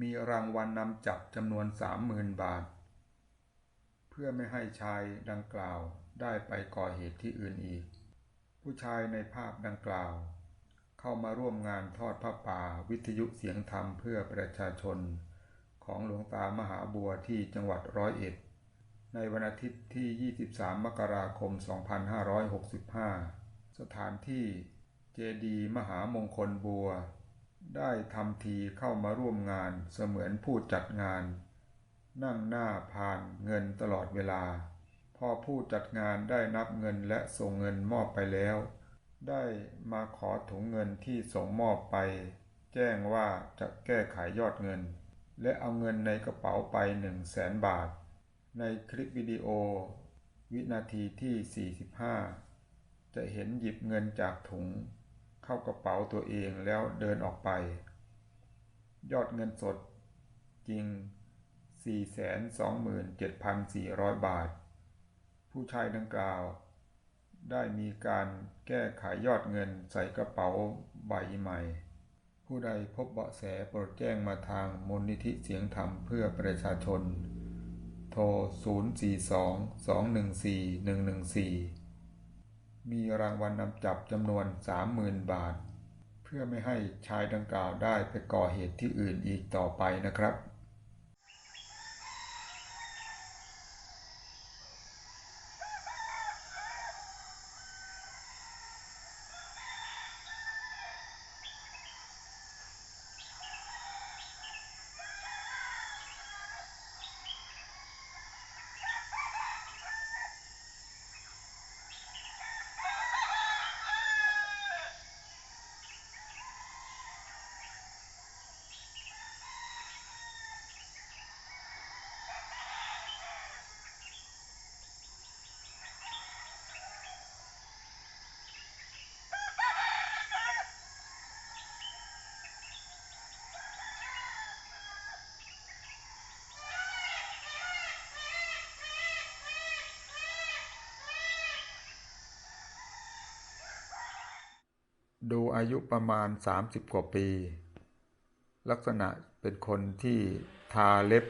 มีรางวัลนำจับจำนวนสามหมื่นบาท เพื่อไม่ให้ชายดังกล่าวได้ไปก่อเหตุที่อื่นอีก ผู้ชายในภาพดังกล่าว เข้ามาร่วมงานทอดพระป่าวิทยุเสียงธรรมเพื่อประชาชน ของหลวงตามหาบัวที่จังหวัดร้อยเอ็ด ในวันอาทิตย์ที่ 23 มกราคม 2565 สถานที่เจดีมหามงคลบัว ได้ทำทีเข้ามาร่วมงานเสมือนผู้จัดงาน นั่งหน้าพานเงินตลอดเวลา พอผู้จัดงานได้นับเงินและส่งเงินมอบไปแล้ว ได้มาขอถุงเงินที่ส่งมอบไป แจ้งว่าจะแก้ไขยอดเงิน และเอาเงินในกระเป๋าไป1 0 0 0 0แสนบาท ในคลิปวิดีโอ วินาทีที่ 45 จะเห็นหยิบเงินจากถุง เข้ากระเป๋าตัวเองแล้วเดินออกไป ยอดเงินสดจริง 427,400 บาท ผู้ชายดังกล่าว ได้มีการแก้ไขยอดเงินใส่กระเป๋าใบใหม่ ผู้ใดพบเบาะแสโปรดแจ้งมาทางมูลนิธิเสียงธรรมเพื่อประชาชน โทร 042-214-114 มีรางวัลนำจับจำนวน 30,000 บาท เพื่อไม่ให้ชายดังกล่าวได้ไปก่อเหตุที่อื่นอีกต่อไปนะครับ ดูอายุประมาณ 30 กว่าปี ลักษณะเป็นคนที่ทาเล็บ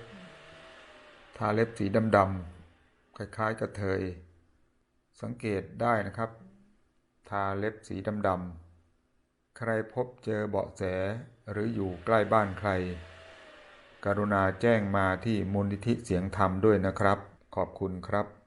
ทาเล็บสีดำๆคล้ายๆกระเทย สังเกตได้นะครับ ทาเล็บสีดำๆใครพบเจอเบาะแสหรืออยู่ใกล้บ้านใคร กรุณาแจ้งมาที่มูลนิธิเสียงธรรมด้วยนะครับ ขอบคุณครับ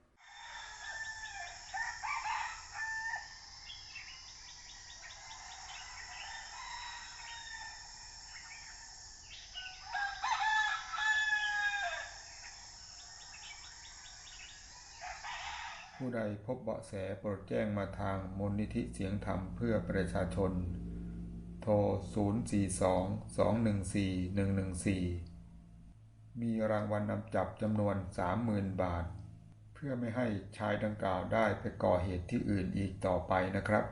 ผู้ใดพบเบาะแสโปรดแจ้งมาทางมูลนิธิเสียงธรรมเพื่อประชาชน โทร 042-214-114 มีรางวัลนำจับจำนวน 30,000 บาท เพื่อไม่ให้ชายดังกล่าวได้ไปก่อเหตุที่อื่นอีกต่อไปนะครับ